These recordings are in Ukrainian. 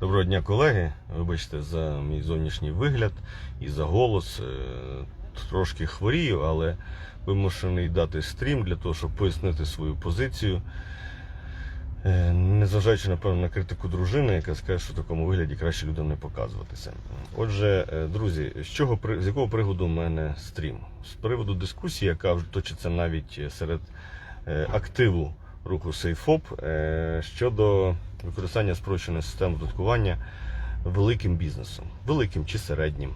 Доброго дня, колеги. Вибачте за мій зовнішній вигляд і за голос. Е, Трошки хворію, але вимушений дати стрім для того, щоб пояснити свою позицію. Е, Незважаючи, напевно, на критику дружини, яка скаже, що в такому вигляді краще людям не показуватися. Отже, е, друзі, з чого з якого приводу у мене стрім? З приводу дискусії, яка вже точиться навіть серед активу руху SafeOp е, щодо використання спрощеної системи додаткування великим бізнесом, великим чи середнім.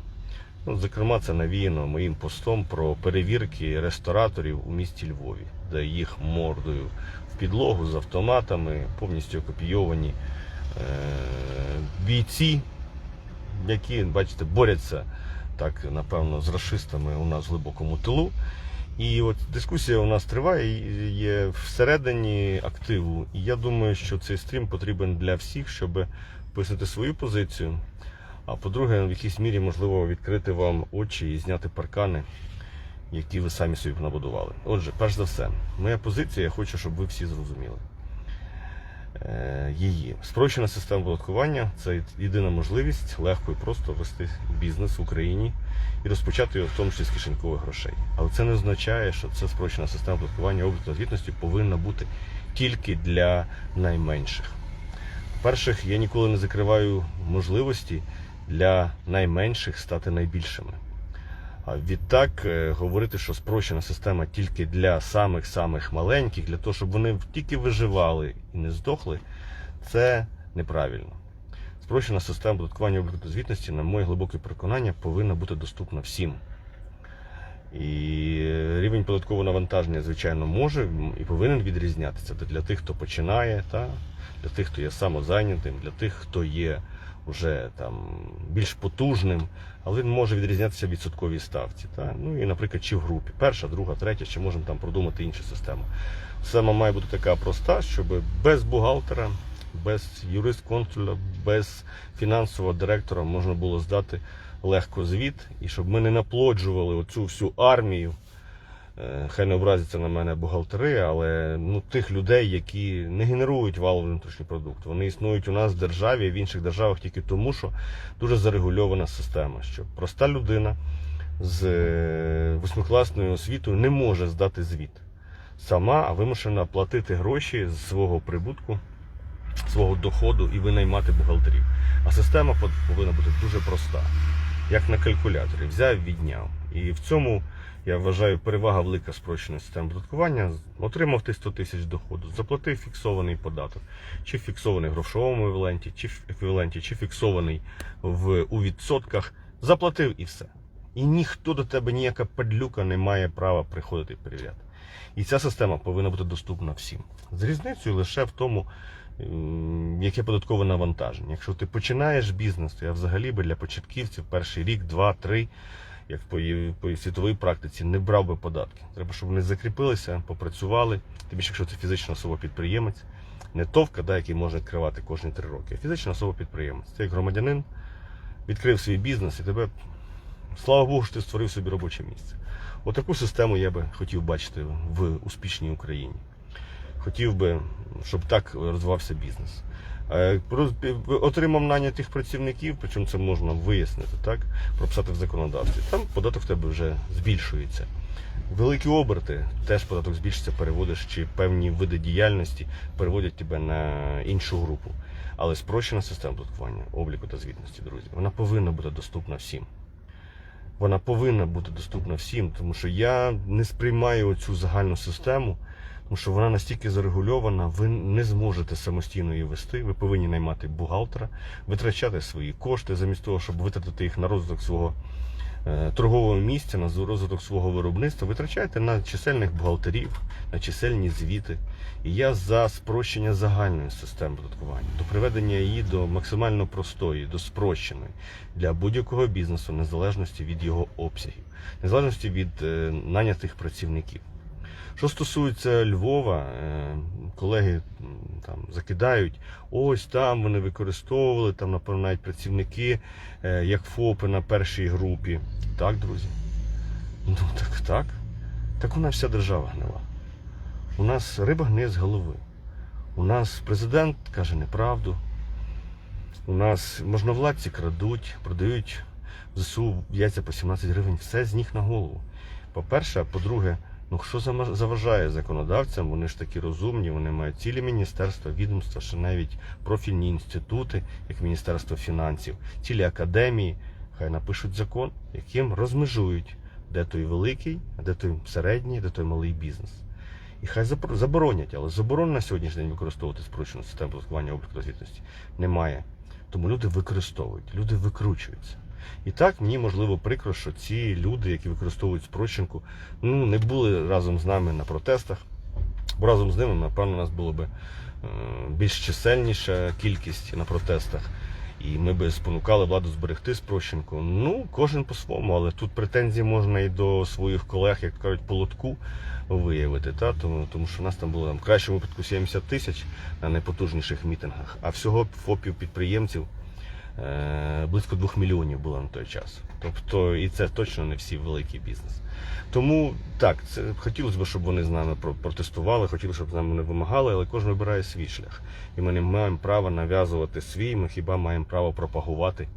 Ну, зокрема, це навіяно моїм постом про перевірки рестораторів у місті Львові, де їх мордою в підлогу з автоматами, повністю окопійовані е, бійці, які, бачите, борються так, напевно, з расистами у нас в глибокому тилу. І от дискусія у нас триває, є всередині активу. І я думаю, що цей стрім потрібен для всіх, щоб пояснити свою позицію. А по-друге, в якійсь мірі можливо відкрити вам очі і зняти паркани, які ви самі собі набудували. Отже, перш за все, моя позиція, я хочу, щоб ви всі зрозуміли. Е, Її спрощена система податкування це єдина можливість легко і просто вести бізнес в Україні і розпочати його в тому числі з кишенькових грошей. Але це не означає, що ця спрощена система податкування обліку звітності повинна бути тільки для найменших. Перших, я ніколи не закриваю можливості для найменших стати найбільшими. Відтак е, говорити, що спрощена система тільки для самих-самих маленьких, для того, щоб вони тільки виживали і не здохли, це неправильно. Спрощена система податкування обліку звітності, на моє глибоке переконання, повинна бути доступна всім. І рівень податкового навантаження, звичайно, може і повинен відрізнятися. Це для тих, хто починає, та, для тих, хто є самозайнятим, для тих, хто є вже там більш потужним, але він може відрізнятися відсотковій ставці. Та? Ну і, наприклад, чи в групі. Перша, друга, третя, чи можемо там продумати іншу систему. Система має бути така проста, щоб без бухгалтера, без юрист-консуля, без фінансового директора можна було здати легко звіт, і щоб ми не наплоджували оцю всю армію. Е, Хай не образяться на мене бухгалтери, але ну, тих людей, які не генерують валовий внутрішній продукт. Вони існують у нас в державі, в інших державах тільки тому, що дуже зарегульована система, що проста людина з е, восьмикласною освітою не може здати звіт сама, а вимушена платити гроші з свого прибутку, свого доходу і винаймати бухгалтерів. А система пов- повинна бути дуже проста, як на калькуляторі. Взяв, відняв. І в цьому я вважаю перевага велика спрощеної системи податкування. Отримав ти 100 тисяч доходу, заплатив фіксований податок, чи фіксований в грошовому еквіваленті, чи в еквіваленті, чи фіксований в, у відсотках, заплатив і все. І ніхто до тебе, ніяка падлюка не має права приходити і перевіряти. І ця система повинна бути доступна всім. З різницею лише в тому, яке податкове навантаження. Якщо ти починаєш бізнес, то я взагалі би для початківців перший рік, два, три, як по, по світовій практиці, не брав би податки. Треба, щоб вони закріпилися, попрацювали. Тим більше, якщо це фізична особа підприємець, не товка, да, який може відкривати кожні три роки, а фізична особа підприємець. Ти як громадянин відкрив свій бізнес і тебе, слава Богу, що ти створив собі робоче місце. Отаку систему я би хотів бачити в успішній Україні. Хотів би, щоб так розвивався бізнес. Е, Отримав нанятих працівників, причому це можна вияснити, так? прописати в законодавстві. Там податок в тебе вже збільшується. Великі оберти, теж податок збільшиться, переводиш чи певні види діяльності переводять тебе на іншу групу. Але спрощена система податкування, обліку та звітності, друзі, вона повинна бути доступна всім вона повинна бути доступна всім, тому що я не сприймаю цю загальну систему, тому що вона настільки зарегульована, ви не зможете самостійно її вести. Ви повинні наймати бухгалтера, витрачати свої кошти замість того, щоб витратити їх на розвиток свого е, торгового місця, на розвиток свого виробництва. Витрачайте на чисельних бухгалтерів, на чисельні звіти. І я за спрощення загальної системи податкування, до приведення її до максимально простої, до спрощеної для будь-якого бізнесу, незалежності від його обсягів, незалежності від е, нанятих працівників. Що стосується Львова, е, колеги там закидають, ось там вони використовували, там, напевно, навіть працівники, е, як ФОПи на першій групі. Так, друзі? Ну так, так. Так у нас вся держава гнила. У нас риба гниє з голови. У нас президент каже неправду. У нас можновладці крадуть, продають ЗСУ яйця по 17 гривень, все з ніг на голову. По-перше, а по-друге, ну що заважає законодавцям? Вони ж такі розумні, вони мають цілі міністерства, відомства, що навіть профільні інститути, як Міністерство фінансів, цілі академії, хай напишуть закон, яким розмежують, де той великий, де той середній, де той малий бізнес. І хай заборонять, але заборон на сьогоднішній день використовувати спрощену систему податкування обліку та звітності немає. Тому люди використовують, люди викручуються. І так мені можливо прикро, що ці люди, які використовують спрощенку, ну не були разом з нами на протестах. Бо разом з ними, напевно, у нас було б е, більш чисельніша кількість на протестах. І ми би спонукали владу зберегти спрощенку. Ну, кожен по-своєму, але тут претензії можна і до своїх колег, як кажуть, по лотку виявити. Та? Тому, тому що у нас там було там, в кращому випадку 70 тисяч на найпотужніших мітингах, а всього ФОПів підприємців близько 2 мільйонів було на той час. Тобто, і це точно не всі великий бізнес. Тому так, це хотілося б, щоб вони з нами про- протестували, хотілося, щоб з нами не вимагали, але кожен вибирає свій шлях. І ми не маємо права нав'язувати свій, ми хіба маємо право пропагувати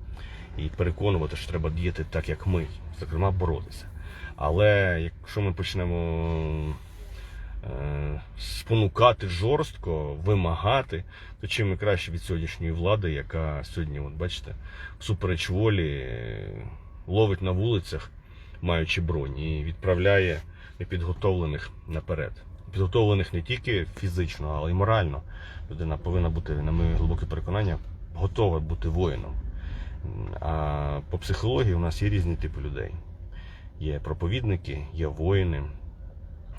і переконувати, що треба діяти так, як ми, зокрема, боротися. Але якщо ми почнемо е, спонукати жорстко, вимагати, то чим ми краще від сьогоднішньої влади, яка сьогодні, от бачите, всупереч волі е, ловить на вулицях, маючи бронь, і відправляє непідготовлених наперед. Підготовлених не тільки фізично, але й морально. Людина повинна бути, на моє глибоке переконання, готова бути воїном. А по психології у нас є різні типи людей. Є проповідники, є воїни,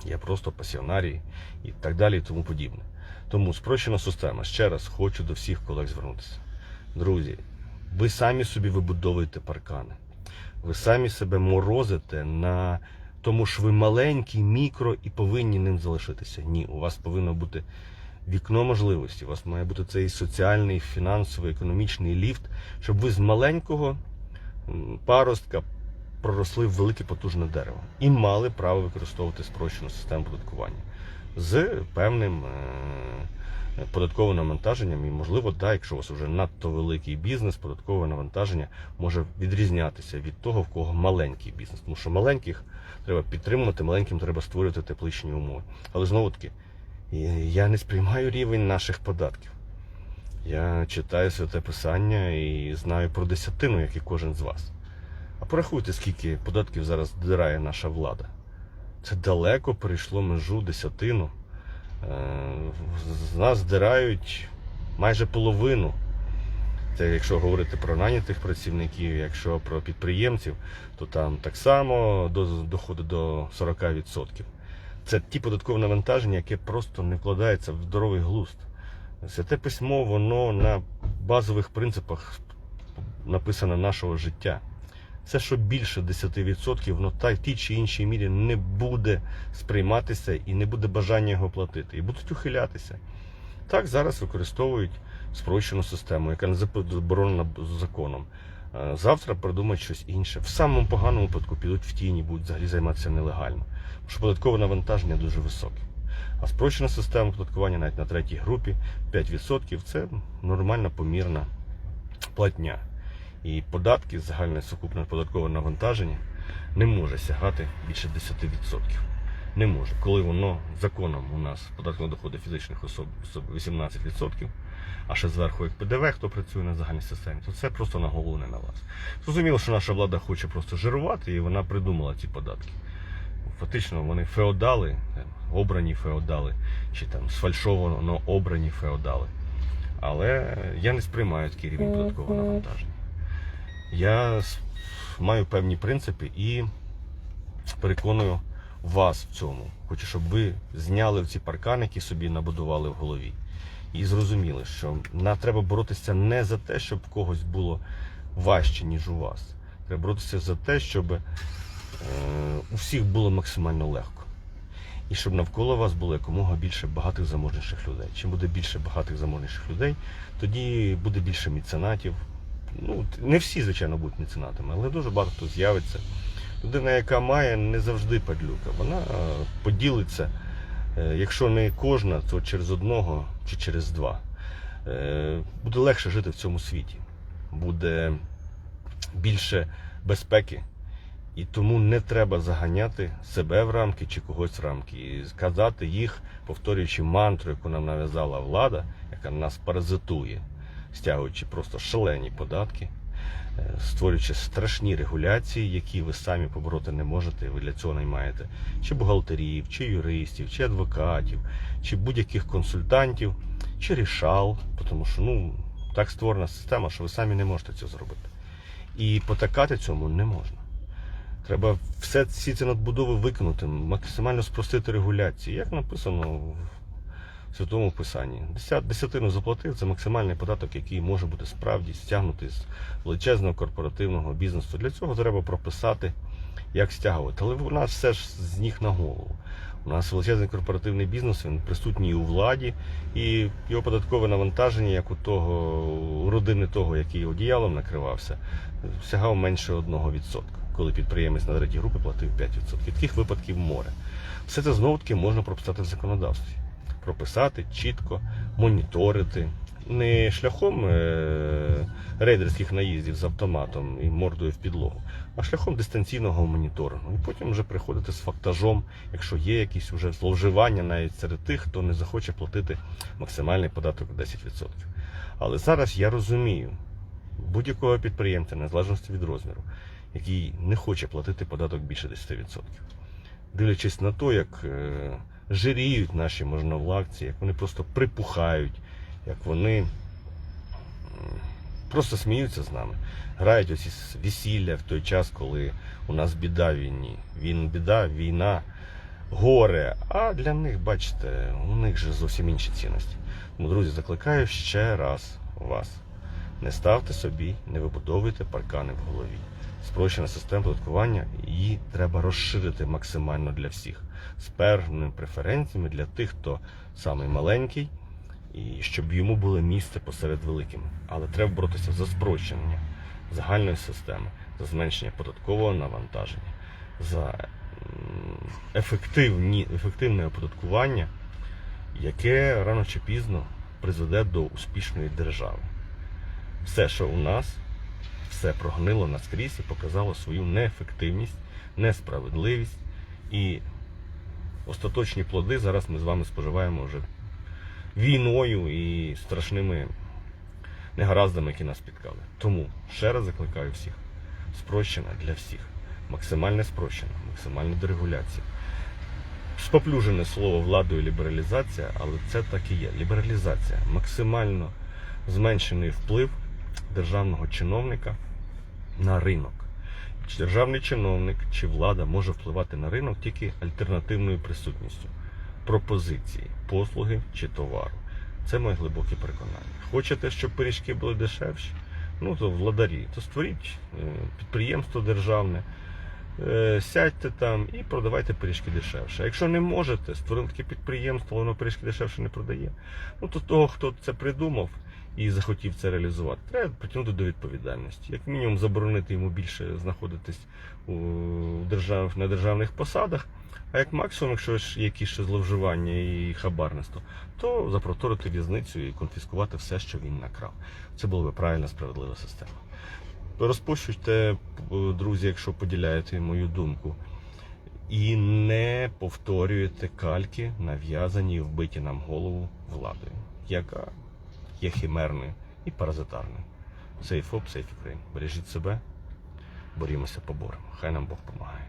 є просто пасіонарії і так далі, і тому подібне. Тому спрощена система. Ще раз хочу до всіх колег звернутися. Друзі, ви самі собі вибудовуєте паркани. Ви самі себе морозите на тому, що ви маленький, мікро і повинні ним залишитися. Ні, у вас повинно бути вікно можливості. У вас має бути цей соціальний, фінансовий, економічний ліфт, щоб ви з маленького паростка проросли в велике потужне дерево і мали право використовувати спрощену систему податкування з певним е, податковим навантаженням. І, можливо, так, якщо у вас вже надто великий бізнес, податкове навантаження може відрізнятися від того, в кого маленький бізнес. Тому що маленьких треба підтримувати, маленьким треба створювати тепличні умови. Але знову таки, я не сприймаю рівень наших податків. Я читаю святе писання і знаю про десятину, як і кожен з вас. А порахуйте, скільки податків зараз дирає наша влада. Це далеко перейшло межу десятину. Е, З нас здирають майже половину. Це якщо говорити про нанятих працівників, якщо про підприємців, то там так само до- доходить до 40%. Це ті податкові навантаження, яке просто не вкладається в здоровий глузд. Святе письмо, воно на базових принципах написане нашого життя. Це що більше 10%, воно та в тій чи іншій мірі не буде сприйматися і не буде бажання його платити. І будуть ухилятися. Так зараз використовують спрощену систему, яка не заборонена законом. Е, Завтра придумають щось інше. В самому поганому випадку підуть в тіні, будуть взагалі займатися нелегально. Тому що податкове навантаження дуже високе. А спрощена система податкування навіть на третій групі 5% це нормальна помірна платня. І податки, загальне сукупне податкове навантаження не може сягати більше 10%. Не може. Коли воно законом у нас податок на доходи фізичних особ особ 18%, а ще зверху як ПДВ, хто працює на загальній системі, то це просто на голову не на вас. Зрозуміло, що наша влада хоче просто жирувати, і вона придумала ці податки. Фактично, вони феодали, е, обрані феодали, чи там сфальшовано обрані феодали. Але я не сприймаю такий рівень податкового навантаження. Я маю певні принципи і переконую вас в цьому. Хочу, щоб ви зняли ці паркани, які собі набудували в голові. І зрозуміли, що нам треба боротися не за те, щоб когось було важче, ніж у вас. Треба боротися за те, щоб е, у всіх було максимально легко. І щоб навколо вас було якомога більше багатих заможніших людей. Чим буде більше багатих заможніших людей, тоді буде більше меценатів. Ну, не всі, звичайно, будуть меценатами, але дуже багато хто з'явиться. Людина, яка має, не завжди падлюка. Вона е, поділиться, е, якщо не кожна, то через одного чи через два. е, буде легше жити в цьому світі, буде більше безпеки. І тому не треба заганяти себе в рамки чи когось в рамки. І сказати їх, повторюючи мантру, яку нам нав'язала влада, яка нас паразитує, стягуючи просто шалені податки, е, створюючи страшні регуляції, які ви самі побороти не можете. Ви для цього наймаєте чи бухгалтерів, чи юристів, чи адвокатів, чи будь-яких консультантів, чи рішал, тому що ну так створена система, що ви самі не можете цього зробити. І потакати цьому не можна. Треба все всі ці надбудови виконати, максимально спростити регуляції. Як написано в Святому Писанні. Десятину заплатив це максимальний податок, який може бути справді стягнутий з величезного корпоративного бізнесу. Для цього треба прописати, як стягувати. Але у нас все ж з ніг на голову. У нас величезний корпоративний бізнес, він присутній у владі, і його податкове навантаження, як у того у родини того, який одіялом накривався, сягав менше 1%, коли підприємець на третій групі платив 5%. Таких випадків море. Все це знову таки можна прописати в законодавстві. Прописати чітко, моніторити. Не шляхом е- рейдерських наїздів з автоматом і мордою в підлогу, а шляхом дистанційного моніторингу. І потім вже приходити з фактажом, якщо є якісь вже зловживання навіть серед тих, хто не захоче платити максимальний податок 10%. Але зараз я розумію будь-якого підприємця, незалежності від розміру, який не хоче платити податок більше 10%. Дивлячись на те, як е, жиріють наші можновладці, як вони просто припухають, як вони просто сміються з нами, грають оці весілля в той час, коли у нас біда війні. Він біда, війна, горе. А для них, бачите, у них же зовсім інші цінності. Тому, друзі, закликаю ще раз вас. Не ставте собі, не вибудовуйте паркани в голові. Спрощена система податкування, її треба розширити максимально для всіх з певними преференціями для тих, хто самий маленький, і щоб йому було місце посеред великими. Але треба боротися за спрощення загальної системи, за зменшення податкового навантаження, за ефективні, ефективне оподаткування, яке рано чи пізно призведе до успішної держави. Все, що у нас, все прогнило наскрізь і показало свою неефективність, несправедливість і остаточні плоди зараз ми з вами споживаємо вже війною і страшними негараздами, які нас спіткали. Тому ще раз закликаю всіх. Спрощена для всіх. Максимально спрощена, максимальна дерегуляція. Споплюжене слово владою лібералізація, але це так і є. Лібералізація. Максимально зменшений вплив державного чиновника на ринок. Державний чиновник чи влада може впливати на ринок тільки альтернативною присутністю пропозиції, послуги чи товару. Це моє глибоке переконання. Хочете, щоб пиріжки були дешевші? Ну то владарі, то створіть е, підприємство державне, е, сядьте там і продавайте пиріжки дешевше. Якщо не можете, створити таке підприємство, воно пиріжки дешевше не продає. Ну то того, хто це придумав і захотів це реалізувати, треба притягнути до відповідальності. Як мінімум заборонити йому більше знаходитись у держав, на державних посадах. А як максимум, якщо ж якісь ще зловживання і хабарництво, то запроторити в'язницю і конфіскувати все, що він накрав. Це була би правильна справедлива система. Розпущуйте, друзі, якщо поділяєте мою думку. І не повторюєте кальки, нав'язані і вбиті нам голову владою, яка є химерною і паразитарною. Сейф ОП, сейф Україн. Бережіть себе, борімося поборемо. Хай нам Бог допомагає.